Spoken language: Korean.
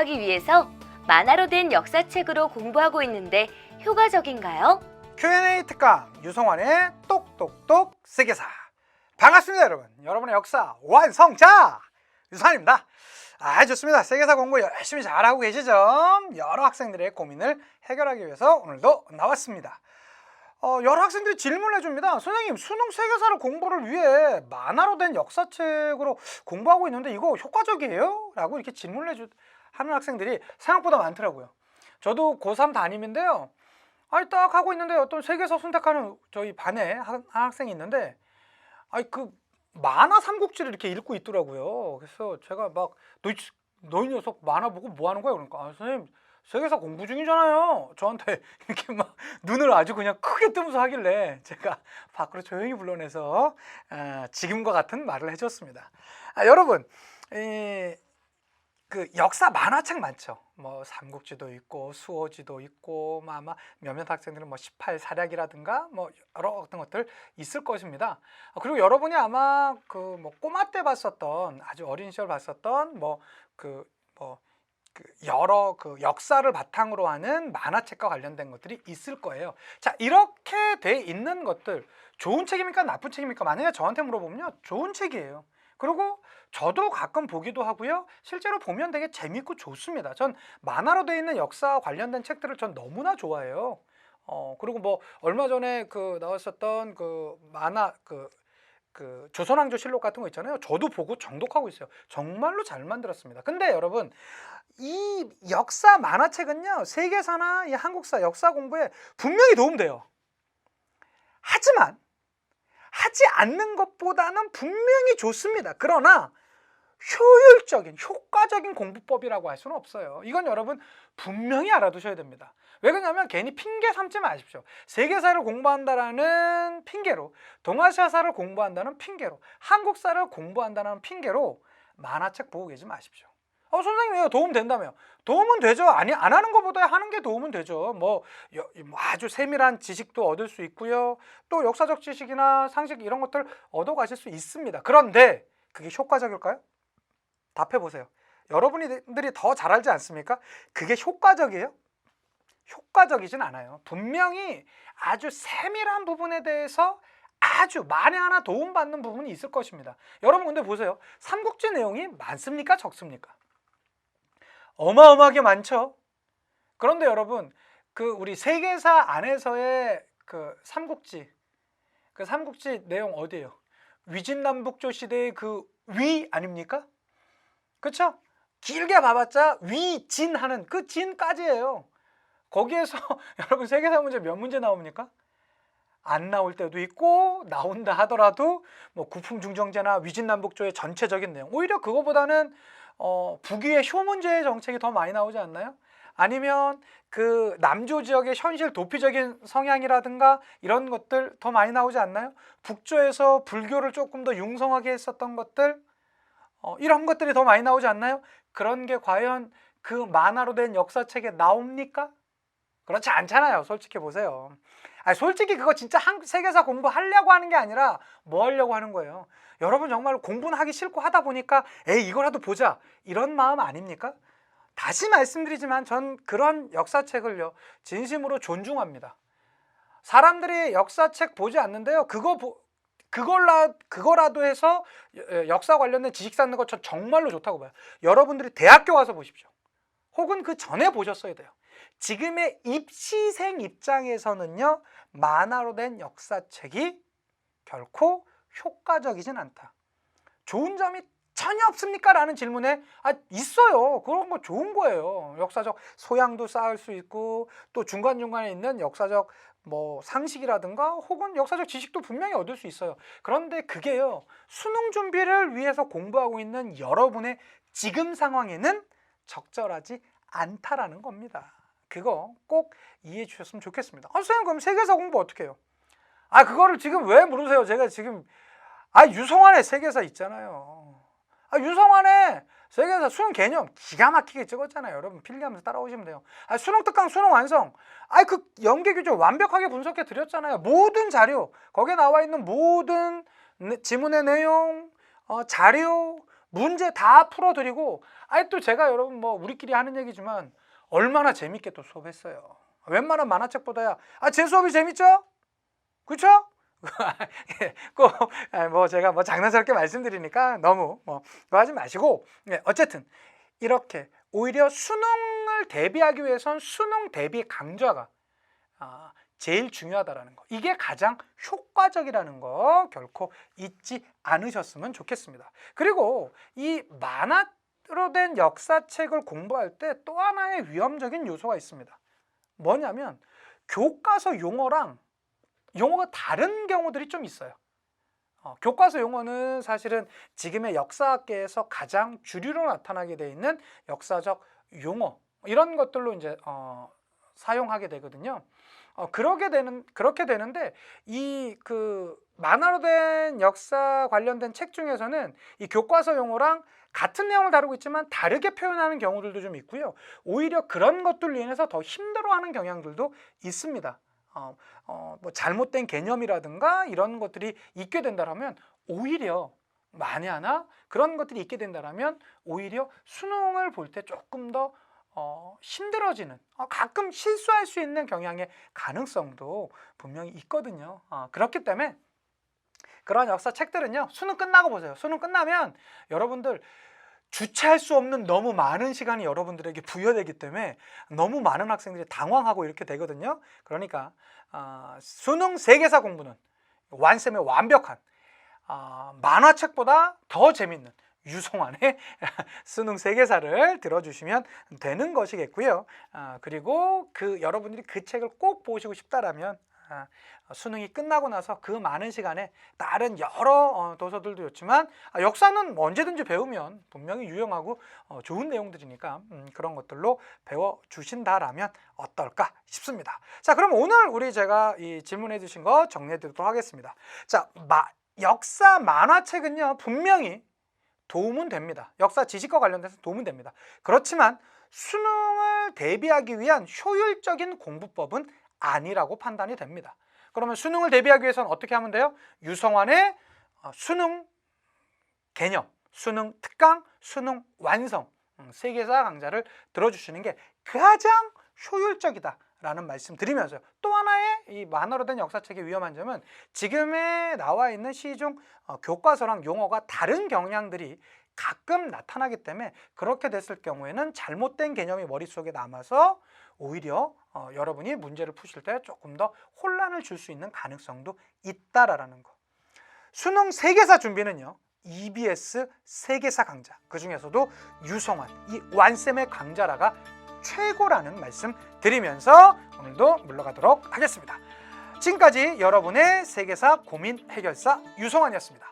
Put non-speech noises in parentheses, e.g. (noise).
공부하기 위해서 만화로 된 역사책으로 공부하고 있는데 효과적인가요? Q&A 특강 유성환의 똑똑똑 세계사. 반갑습니다 여러분. 여러분의 역사 완성자! 유성환입니다. 아 좋습니다. 세계사 공부 열심히 잘하고 계시죠? 여러 학생들의 고민을 해결하기 위해서 오늘도 나왔습니다. 어, 여러 학생들이 질문을 해줍니다. 선생님 수능 세계사를 공부를 위해 만화로 된 역사책으로 공부하고 있는데 이거 효과적이에요? 라고 이렇게 질문을 해주 하는 학생들이 생각보다 많더라고요 저도 고3 담임인데요 아니 딱 하고 있는데 어떤 세계사 선택하는 저희 반에 한, 한 학생이 있는데 아니 그 만화 삼국지를 이렇게 읽고 있더라고요. 그래서 제가 막너너이 녀석 만화 보고 뭐 하는 거야? 그러니까 아, 선생님 세계사 공부 중이잖아요. 저한테 (laughs) 이렇게 막 눈을 아주 그냥 크게 뜨면서 하길래 제가 (laughs) 밖으로 조용히 불러내서 아, 지금과 같은 말을 해줬습니다. 아, 여러분 이, 그 역사 만화책 많죠. 뭐 삼국지도 있고 수호지도 있고 뭐 아마 몇몇 학생들은 뭐 18사략이라든가 뭐 여러 어떤 것들 있을 것입니다. 아, 그리고 여러분이 아마 그 뭐 꼬마 때 봤었던 아주 어린 시절 봤었던 뭐그뭐그 여러 그 역사를 바탕으로 하는 만화책과 관련된 것들이 있을 거예요. 자, 이렇게 돼 있는 것들 좋은 책입니까? 나쁜 책입니까? 만약에 저한테 물어보면요. 좋은 책이에요. 그리고 저도 가끔 보기도 하고요. 실제로 보면 되게 재밌고 좋습니다. 전 만화로 되어 있는 역사 관련된 책들을 전 너무나 좋아해요. 어, 그리고 뭐 얼마 전에 그 나왔었던 그 만화 그, 그 조선왕조 실록 같은 거 있잖아요. 저도 보고 정독하고 있어요. 정말로 잘 만들었습니다. 근데 여러분 이 역사 만화책은요. 세계사나 이 한국사 역사 공부에 분명히 도움돼요. 하지만 하지 않는 것보다는 분명히 좋습니다. 그러나 효율적인, 효과적인 공부법이라고 할 수는 없어요. 이건 여러분 분명히 알아두셔야 됩니다. 왜 그러냐면 괜히 핑계 삼지 마십시오. 세계사를 공부한다라는 핑계로, 동아시아사를 공부한다는 핑계로, 한국사를 공부한다는 핑계로 만화책 보고 계지 마십시오. 어, 선생님 이거 도움 된다며? 도움은 되죠. 아니 안 하는 것보다 하는 게 도움은 되죠. 뭐, 여- 뭐 아주 세밀한 지식도 얻을 수 있고요. 또 역사적 지식이나 상식 이런 것들 얻어 가실 수 있습니다. 그런데 그게 효과적일까요? 답해 보세요. 여러분들이 더 잘 알지 않습니까? 그게 효과적이에요? 효과적이진 않아요. 분명히 아주 세밀한 부분에 대해서 아주 만에 하나 도움받는 부분이 있을 것입니다. 여러분 근데 보세요. 삼국지 내용이 많습니까? 적습니까? 어마어마하게 많죠. 그런데 여러분 그 우리 세계사 안에서의 그 삼국지 그 삼국지 내용 어디예요? 위진남북조 시대의 그 위 아닙니까? 그렇죠? 길게 봐봤자 위진 하는 그 진까지예요. 거기에서 (laughs) 여러분 세계사 문제 몇 문제 나옵니까? 안 나올 때도 있고 나온다 하더라도 뭐 구품 중정제나 위진남북조의 전체적인 내용 오히려 그거보다는 어, 북위의 효 문제의 정책이 더 많이 나오지 않나요? 아니면 그 남조 지역의 현실 도피적인 성향이라든가 이런 것들 더 많이 나오지 않나요? 북조에서 불교를 조금 더 융성하게 했었던 것들 어, 이런 것들이 더 많이 나오지 않나요? 그런 게 과연 그 만화로 된 역사책에 나옵니까? 그렇지 않잖아요. 솔직히 보세요. 아니, 솔직히 그거 진짜 한, 세계사 공부하려고 하는 게 아니라 뭐 하려고 하는 거예요. 여러분 정말 공부는 하기 싫고 하다 보니까 에이 이거라도 보자 이런 마음 아닙니까? 다시 말씀드리지만 전 그런 역사책을요 진심으로 존중합니다. 사람들이 역사책 보지 않는데요. 그거 보, 그걸라 그거라도 해서 여- 역사 관련된 지식 쌓는 것전 정말로 좋다고 봐요. 여러분들이 대학교 와서 보십시오. 혹은 그 전에 보셨어야 돼요. 지금의 입시생 입장에서는요 만화로 된 역사책이 결코 효과적이진 않다. 좋은 점이 전혀 없습니까? 라는 질문에 아 있어요. 그런 거 좋은 거예요. 역사적 소양도 쌓을 수 있고 또 중간중간에 있는 역사적 뭐 상식이라든가 혹은 역사적 지식도 분명히 얻을 수 있어요. 그런데 그게요. 수능 준비를 위해서 공부하고 있는 여러분의 지금 상황에는 적절하지 않다라는 겁니다. 그거 꼭 이해해 주셨으면 좋겠습니다. 아, 선생님 그럼 세계사 공부 어떻게 해요? 아 그거를 지금 왜 물으세요? 제가 지금 아 유성환의 세계사 있잖아요. 아 유성환의 세계사 수능 개념 기가 막히게 찍었잖아요. 여러분 필기하면서 따라오시면 돼요. 아 수능 특강 수능 완성. 아 그 연계 규정 완벽하게 분석해 드렸잖아요. 모든 자료 거기에 나와 있는 모든 내- 지문의 내용, 어, 자료 문제 다 풀어드리고 아니 또 제가 여러분 뭐 우리끼리 하는 얘기지만 얼마나 재밌게 또 수업했어요. 웬만한 만화책보다야 아 제 수업이 재밌죠? 그렇죠? (laughs) 꼭뭐 제가 뭐 장난스럽게 말씀드리니까 너무 뭐 하지 마시고 예, 어쨌든 이렇게 오히려 수능을 대비하기 위해선 수능 대비 강좌가 아, 제일 중요하다라는 거. 이게 가장 효과적이라는 거 결코 잊지 않으셨으면 좋겠습니다. 그리고 이 만화 로 된 역사책을 공부할 때 또 하나의 위험적인 요소가 있습니다. 뭐냐면 교과서 용어랑 용어가 다른 경우들이 좀 있어요. 어, 교과서 용어는 사실은 지금의 역사학계에서 가장 주류로 나타나게 돼 있는 역사적 용어 이런 것들로 이제 어, 사용하게 되거든요. 어, 그러게 되는 그렇게 되는데 이 그 만화로 된 역사 관련된 책 중에서는 이 교과서 용어랑 같은 내용을 다루고 있지만 다르게 표현하는 경우들도 좀 있고요. 오히려 그런 것들로 인해서 더 힘들어하는 경향들도 있습니다. 어, 어, 뭐 잘못된 개념이라든가 이런 것들이 있게 된다라면 오히려 만에 하나 그런 것들이 있게 된다라면 오히려 수능을 볼 때 조금 더 어, 힘들어지는 어, 가끔 실수할 수 있는 경향의 가능성도 분명히 있거든요. 어, 그렇기 때문에 그런 역사 책들은요 수능 끝나고 보세요. 수능 끝나면 여러분들 주체할 수 없는 너무 많은 시간이 여러분들에게 부여되기 때문에 너무 많은 학생들이 당황하고 이렇게 되거든요. 그러니까 아, 수능 세계사 공부는 완쌤의 완벽한 아, 만화책보다 더 재밌는 유성환의 (laughs) 수능 세계사를 들어주시면 되는 것이겠고요. 아, 그리고 그 여러분들이 그 책을 꼭 보시고 싶다라면 아, 수능이 끝나고 나서 그 많은 시간에 다른 여러 어, 도서들도 좋지만 아, 역사는 언제든지 배우면 분명히 유용하고 어, 좋은 내용들이니까 음, 그런 것들로 배워 주신다라면 어떨까 싶습니다. 자, 그럼 오늘 우리 제가 이 질문해 주신 거 정리해 드리도록 하겠습니다. 자, 마, 역사 만화책은요 분명히 도움은 됩니다. 역사 지식과 관련돼서 도움은 됩니다. 그렇지만 수능을 대비하기 위한 효율적인 공부법은 아니라고 판단이 됩니다. 그러면 수능을 대비하기 위해서는 어떻게 하면 돼요? 유성환의 어, 수능 개념, 수능 특강, 수능 완성 음, 세계사 강좌를 들어주시는 게 가장 효율적이다 라는 말씀 드리면서 또 하나의 이 만화로 된 역사책의 위험한 점은 지금에 나와 있는 시중 어, 교과서랑 용어가 다른 경향들이 가끔 나타나기 때문에 그렇게 됐을 경우에는 잘못된 개념이 머릿속에 남아서 오히려 어, 여러분이 문제를 푸실 때 조금 더 혼란을 줄 수 있는 가능성도 있다라는 거. 수능 세계사 준비는요. EBS 세계사 강좌 그 중에서도 유성환 이 완쌤의 강좌라가 최고라는 말씀 드리면서 오늘도 물러가도록 하겠습니다. 지금까지 여러분의 세계사 고민 해결사 유성환이었습니다.